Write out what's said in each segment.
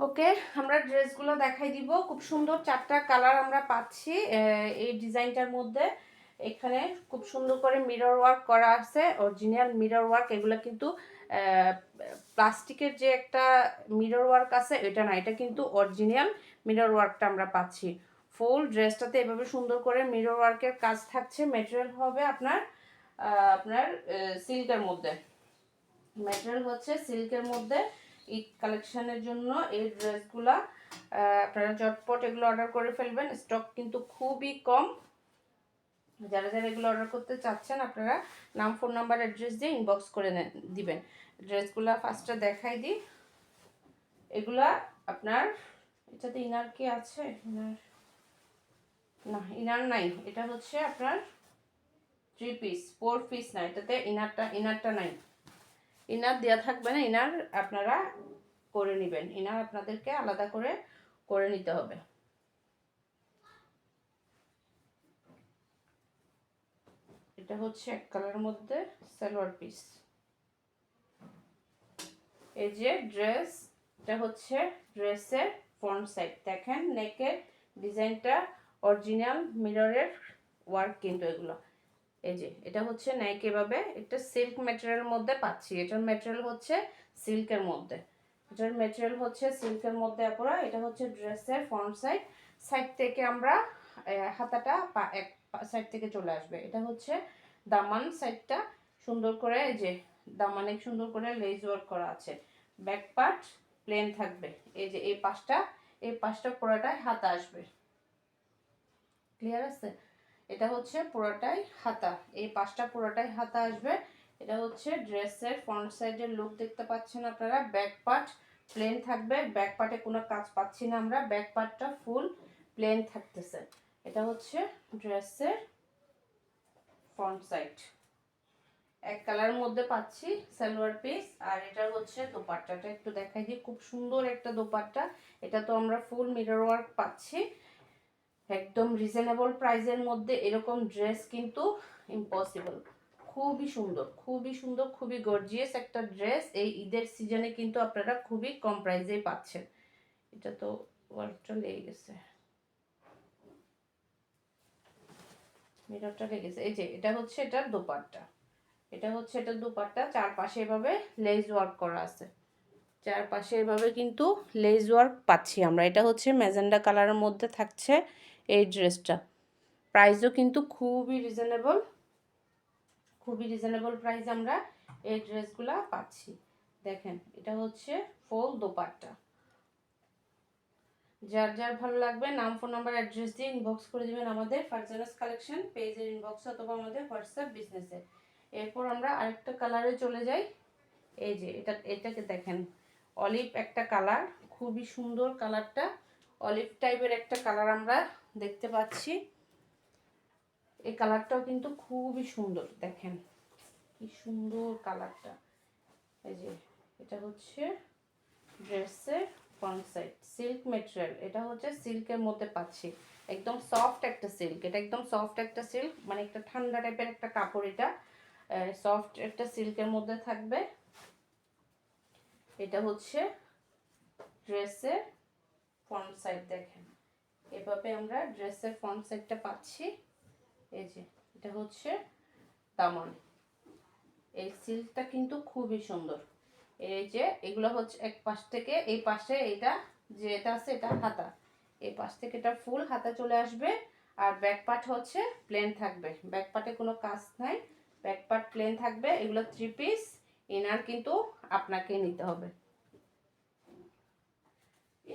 ওকে, আমরা ড্রেসগুলো দেখাই দিব। খুব সুন্দর চারটা কালার আমরা পাচ্ছি এই ডিজাইনটার মধ্যে। এখানে খুব সুন্দর করে মিরর ওয়ার্ক করা আছে, অরিজিনাল মিরর ওয়ার্ক। এগুলো কিন্তু প্লাস্টিকের যে একটা মিরর ওয়ার্ক আছে এটা না, এটা কিন্তু অরিজিনাল মিরর ওয়ার্কটা আমরা পাচ্ছি। ফুল ড্রেসটাতে এভাবে সুন্দর করে মিরর ওয়ার্কের কাজ থাকছে। মেটেরিয়াল হবে আপনার আপনার সিল্কের মধ্যে। মেটেরিয়াল হচ্ছে সিল্কের মধ্যে। ঈদ কালেকশনের জন্য এই ড্রেসগুলা আপনারা চটপট এগুলো অর্ডার করে ফেলবেন। স্টক কিন্তু খুবই কম। যারা যারা এগুলো অর্ডার করতে চাচ্ছেন, আপনারা নাম ফোন নাম্বার অ্যাড্রেস দিয়ে ইনবক্স করে নেন দিবেন। ড্রেসগুলা ফার্স্টে দেখাই দিই। এগুলা আপনার, এটাতে ইনার কি আছে? ইনার, না, ইনার নাই। এটা হচ্ছে আপনার থ্রি পিস ফোর পিস না, এটাতে ইনারটা ইনারটা নাই। ইনার দেওয়া থাকবে না, ইনার আপনারা করে নেবেন। ইনার আপনাদেরকে আলাদা করে করে নিতে হবে। এটা হচ্ছে এক কালারের মধ্যে সালোয়ার পিস। এই যে ড্রেস, এটা হচ্ছে ড্রেসের ফ্রন্ট সাইড। দেখেন, নেকের ডিজাইনটা অরিজিনাল মিররের ওয়ার্ক কিন্তু এগুলো। এই যে, এটা হচ্ছে নাইক এভাবে একটা সিল্ক ম্যাটেরিয়াল মধ্যে পাচ্ছি। এটার ম্যাটেরিয়াল হচ্ছে সিল্কের মধ্যে। এটার ম্যাটেরিয়াল হচ্ছে সিল্কের মধ্যে আপনারা এটা হচ্ছে ড্রেসের ফ্রন্ট সাইড সাইড থেকে আমরা হাতাটা এক সাইড থেকে চলে আসবে। এটা হচ্ছে দামান সাইডটা সুন্দর করে এই যে, দামানে সুন্দর করে লেজ ওয়ার্ক করা আছে। ব্যাক পার্ট প্লেন থাকবে। এই যে, এই পাশটা এই পাশটা পুরোটাই হাতা আসবে। ক্লিয়ার আছে? এটা হচ্ছে পুরোটাই হাতা। এই পাশটা পুরোটাই হাতা আসবে। এটা হচ্ছে ড্রেসের ফ্রন্ট সাইডের লুক দেখতে পাচ্ছেন আপনারা। ব্যাক পার্ট প্লেন থাকবে। ব্যাক পার্টে কোনো কাজ পাচ্ছি না আমরা। ব্যাক পার্টটা ফুল প্লেন থাকতেছে। এটা হচ্ছে ড্রেসের ফ্রন্ট সাইড এক কালার মধ্যে পাচ্ছি সালোয়ার পিস আর এটা হচ্ছে দোপাট্টাটা। একটু দেখাই দিই। খুব সুন্দর একটা দোপাট্টা। এটা তো আমরা ফুল মিরর ওয়ার্ক পাচ্ছি। একদম রিজনেবল প্রাইসের মধ্যে এরকম ড্রেস কিন্তু ইম্পসিবল খুবই সুন্দর খুবই সুন্দর, খুবই গর্জিয়াস একটা ড্রেস এই ঈদের সিজনে কিন্তু আপনারা খুবই কম প্রাইসেই পাচ্ছেন। এটা তো ওয়ার্কটা লেগে গেছে। মিররটা লেগেছে এই যে, এটা হচ্ছে এটার দোপাট্টা। এটা হচ্ছে এটার দোপাট্টা, চারপাশে এভাবে লেজ ওয়ার্ক করা আছে। চারপাশে এভাবে কিন্তু লেজ ওয়ার্ক পাচ্ছি আমরা। এটা হচ্ছে ম্যাজেন্ডা কালারের মধ্যে থাকছে। এই ড্রেসটা। প্রাইসও কিন্তু খুবই রিজনেবল খুবই রিজনেবল প্রাইস আমরা এই ড্রেসগুলো পাচ্ছি। দেখেন, এটা হচ্ছে ফুল দোপাট্টা। যার যার ভালো লাগবে, নাম ফোন নাম্বার অ্যাড্রেস দিয়ে ইনবক্স করে দিবেন আমাদের ফার্জানাস কালেকশন পেজের ইনবক্স অথবা আমাদের হোয়াটসঅ্যাপ বিজনেসে এরপর আমরা আরেকটা কালারে চলে যাই। এই যে, এটা, এটাকে দেখেন অলিভ একটা কালার খুবই সুন্দর কালারটা অলিভ টাইপের একটা কালার আমরা দেখতে পাচ্ছি। এই কালারটাও কিন্তু খুবই সুন্দর, দেখেন। কি সুন্দর কালারটা। এই যে, এটা হচ্ছে ড্রেসের ফ্রন্ট সাইড সিল্ক মেটেরিয়াল এটা হচ্ছে সিল্কের মধ্যে পাচ্ছি। একদম সফট একটা সিল্ক এটা একদম সফট একটা সিল্ক মানে একটা ঠান্ডা টাইপের একটা কাপড় এটা। সফট একটা সিল্কের মধ্যে থাকবে। এটা হচ্ছে ড্রেসের ফ্রন্ট সাইড দেখেন। এভাবে আমরা ড্রেসের ফ্রন্ট সাইডটা পাচ্ছি। এই যে, এটা হচ্ছে দামন। এই সিল্কটা কিন্তু খুবই সুন্দর। এই যে, এগুলো হচ্ছে এক পাশ থেকে, এই পাশে এটা যে এটা আছে এটা হাতা। এই পাশ থেকে এটা ফুল হাতা চলে আসবে। আর ব্যাক পার্ট হচ্ছে প্লেন থাকবে। ব্যাক পার্টে কোনো কাজ নাই। ব্যাক পার্ট প্লেন থাকবে। এগুলো থ্রি পিস ইনার কিন্তু আপনাকে নিতে হবে।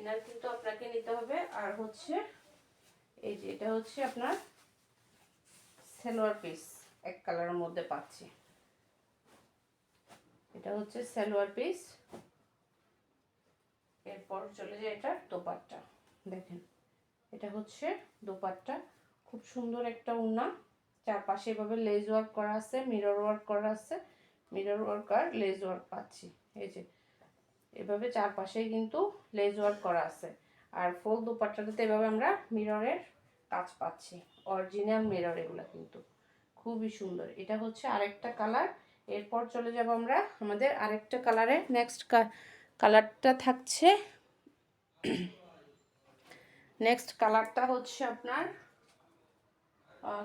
ইনার কিন্তু আপনাকে নিতে হবে। আর হচ্ছে, এই যে এটা হচ্ছে আপনার সালোয়ার পিস এক কালারের মধ্যে পাচ্ছি। এটা হচ্ছে সালোয়ার পিস এরপর চলে যায় এটা দোপাট্টা। দেখেন, এটা হচ্ছে দোপাট্টা। খুব সুন্দর একটা উন্না। চারপাশে এভাবে লেজ ওয়ার্ক করা আছে মিরর ওয়ার্ক করা আছে। মিরর ওয়ার্ক আর লেজ ওয়ার্ক পাচ্ছি। এই যে এভাবে চারপাশেই কিন্তু লেজ ওয়ার্ক করা আছে। আর ফুল দুপাট্টাটাতে এভাবে আমরা মিররের কাজ পাচ্ছি। অরিজিনাল মিরর এগুলো কিন্তু। খুবই সুন্দর। এটা হচ্ছে আরেকটা কালার। এরপর চলে যাব আমরা আমাদের আরেকটা কালারে। নেক্সট কালারটা থাকছে। নেক্সট কালারটা হচ্ছে আপনার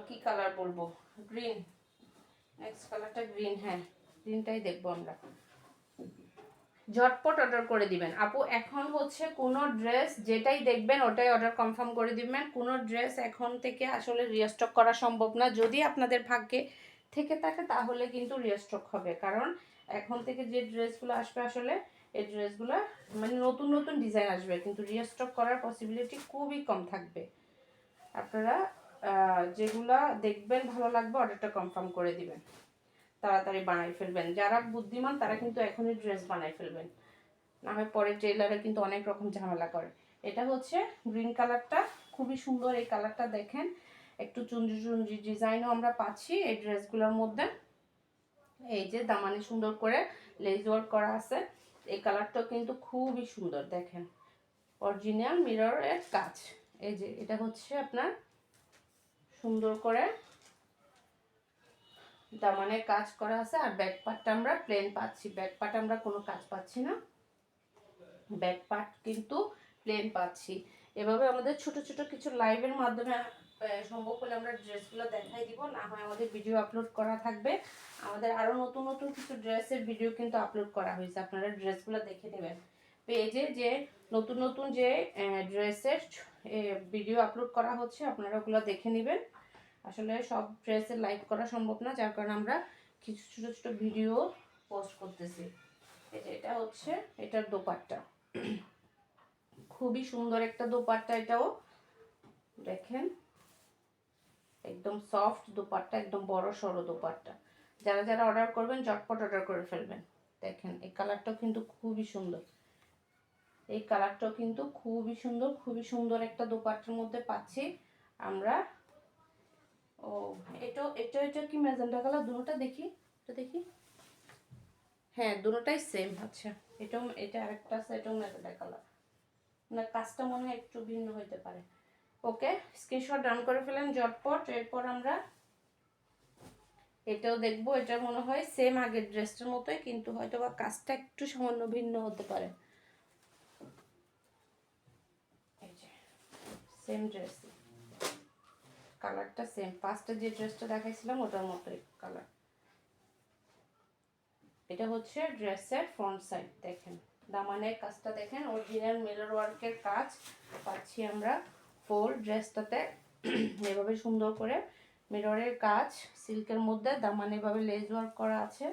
কি কালার বলব? গ্রিন নেক্সট কালারটা গ্রিন হ্যাঁ। গ্রিনটাই দেখব আমরা। ঝটপট অর্ডার করে দিবেন। আপু, এখন হচ্ছে কোনো ড্রেস যেটাই দেখবেন, ওটাই অর্ডার কনফার্ম করে দিবেন। কোনো ড্রেস এখন থেকে আসলে রিস্টক করা সম্ভব না। যদি আপনাদের ভাগ্যে থেকে থাকে, তাহলে কিন্তু রিস্টক হবে। কারণ এখন থেকে যে ড্রেসগুলো আসবে আসলে, এই ড্রেসগুলো মানে নতুন নতুন ডিজাইন আসবে। কিন্তু রিস্টক করার পসিবিলিটি খুবই কম থাকবে। আপনারা যেগুলা দেখবেন ভালো লাগবে অর্ডারটা কনফার্ম করে দিবেন। তাড়াতাড়ি বানাই ফেলবেন। যারা বুদ্ধিমান তারা কিন্তু এখনই ড্রেস বানাই ফেলবেন। না হয় পরে টেলারে কিন্তু অনেক রকম ঝামেলা করে। এটা হচ্ছে গ্রিন কালারটা খুবই সুন্দর এই কালারটা দেখেন। একটু চুনজি চুনজি ডিজাইনও আমরা পাচ্ছি এই ড্রেসগুলোর মধ্যে। এই যে দামানি সুন্দর করে লেজ ওয়ার্ক করা আছে। এই কালারটাও কিন্তু খুবই সুন্দর দেখেন। অরিজিনাল মিররের কাজ। এই যে এটা হচ্ছে আপনার সুন্দর করে দামানের কাজ করা আছে আর ব্যাক পার্টটা আমরা প্লেন পাচ্ছি। ব্যাক পার্ট আমরা কোনো কাজ পাচ্ছি না। ব্যাক পার্ট কিন্তু প্লেন পাচ্ছি। এভাবে আমাদের ছোট ছোট কিছু লাইভের মাধ্যমে সম্ভব হলে আমরা ড্রেসগুলো দেখাই দিব। না হয় আমাদের ভিডিও আপলোড করা থাকবে। আমাদের আরও নতুন নতুন কিছু ড্রেসের ভিডিও কিন্তু আপলোড করা হয়েছে। আপনারা ড্রেসগুলো দেখে নেবেন। পেজে যে নতুন নতুন যে ড্রেসের ভিডিও আপলোড করা হচ্ছে, আপনারা ওগুলো দেখে নেবেন। আসলে সব ড্রেসে লাইভ করা সম্ভব না, যার কারণে আমরা কিছু ছোটো ছোটো ভিডিও পোস্ট করতেছি। এই যে এটা হচ্ছে, এটার দোপাট্টা। খুবই সুন্দর একটা দোপাট্টা এটাও। দেখেন, একদম সফট দোপাট্টা, একদম বড় সড়ো দোপাট্টা। যারা যারা অর্ডার করবেন, ঝটপট অর্ডার করে ফেলবেন। দেখেন, এই কালারটাও কিন্তু খুবই সুন্দর। এই কালারটাও কিন্তু খুবই সুন্দর খুবই সুন্দর একটা দোপাট্টার মধ্যে পাচ্ছি আমরা ও এটা এটা এটা কি ম্যাজেন্টা কালার? দুটোটা দেখি এটা দেখি। হ্যাঁ দুটোটাই সেম আচ্ছা। এটাও এটা আরেকটা আছে এটাও ম্যাজেন্টা কালার। না কাজটা মনে হয় একটু ভিন্ন হইতে পারে। ওকে স্ক্রিনশট ডাউন করে ফেলেন ঝটপট এরপর আমরা এটাও দেখব। এটা মনে হয় সেম আগের ড্রেসটার মতোই কিন্তু হয়তো বা কাজটা একটু সামান্য ভিন্ন হতে পারে। সেম ড্রেস কালারটা সেম ফার্স্টে যে ড্রেসটা দেখাইছিলাম, ওটার মতোই কালার এটা হচ্ছে ড্রেসের ফ্রন্ট সাইড দেখেন। দামানের কাজটা দেখেন অরিজিনাল মিরর ওয়ার্কের কাজ। পাচ্ছি আমরা ফুল ড্রেসটাতে এভাবে সুন্দর করে মিররের কাজ সিল্কের মধ্যে দামান এভাবে লেজ ওয়ার্ক করা আছে।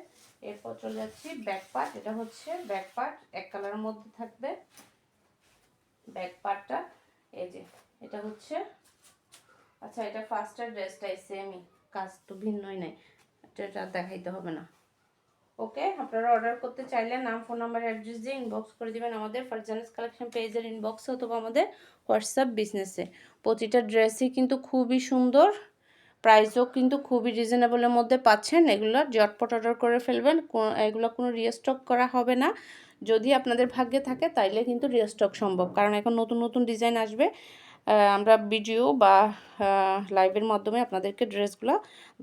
এরপর চলে যাচ্ছি ব্যাক পার্ট এটা হচ্ছে ব্যাক পার্ট এক কালারের মধ্যে থাকবে। ব্যাক পার্টটা এই যে, এটা হচ্ছে আচ্ছা এটা ফার্স্টের ড্রেসটাই সেমই কাজ তো ভিন্নই নাই। এটা দেখাইতে হবে না। ওকে, আপনারা অর্ডার করতে চাইলে নাম ফোন নাম্বার অ্যাড্রেস দিয়ে ইনবক্স করে দেবেন আমাদের ফারজানাস কালেকশন পেজের ইনবক্সে অথবা আমাদের হোয়াটসঅ্যাপ বিজনেসে প্রতিটা ড্রেসই কিন্তু খুবই সুন্দর। প্রাইসও কিন্তু খুবই রিজনেবলের মধ্যে পাচ্ছেন। এগুলো জটপট অর্ডার করে ফেলবেন। এগুলো কোনো রিস্টক করা হবে না। যদি আপনাদের ভাগ্যে থাকে, তাইলে কিন্তু রিস্টক সম্ভব। কারণ এখন নতুন নতুন ডিজাইন আসবে। আমরা ভিডিও বা লাইভের মাধ্যমে আপনাদেরকে ড্রেসগুলো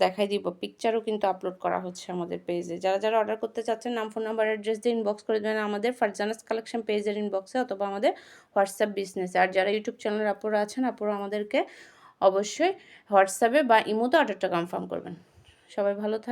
দেখাই দিব। পিকচারও কিন্তু আপলোড করা হচ্ছে আমাদের পেজে যারা যারা অর্ডার করতে চাচ্ছেন, নাম ফোন নাম্বার অ্যাড্রেস দিয়ে ইনবক্স করে দেবেন আমাদের ফারজানাস কালেকশন পেজের ইনবক্সে অথবা আমাদের হোয়াটসঅ্যাপ বিজনেসে আর যারা ইউটিউব চ্যানেলের আপুরা আছেন আপুরা আমাদেরকে অবশ্যই হোয়াটসঅ্যাপে বা ইমোতে অর্ডারটা কনফার্ম করবেন। সবাই ভালো থাক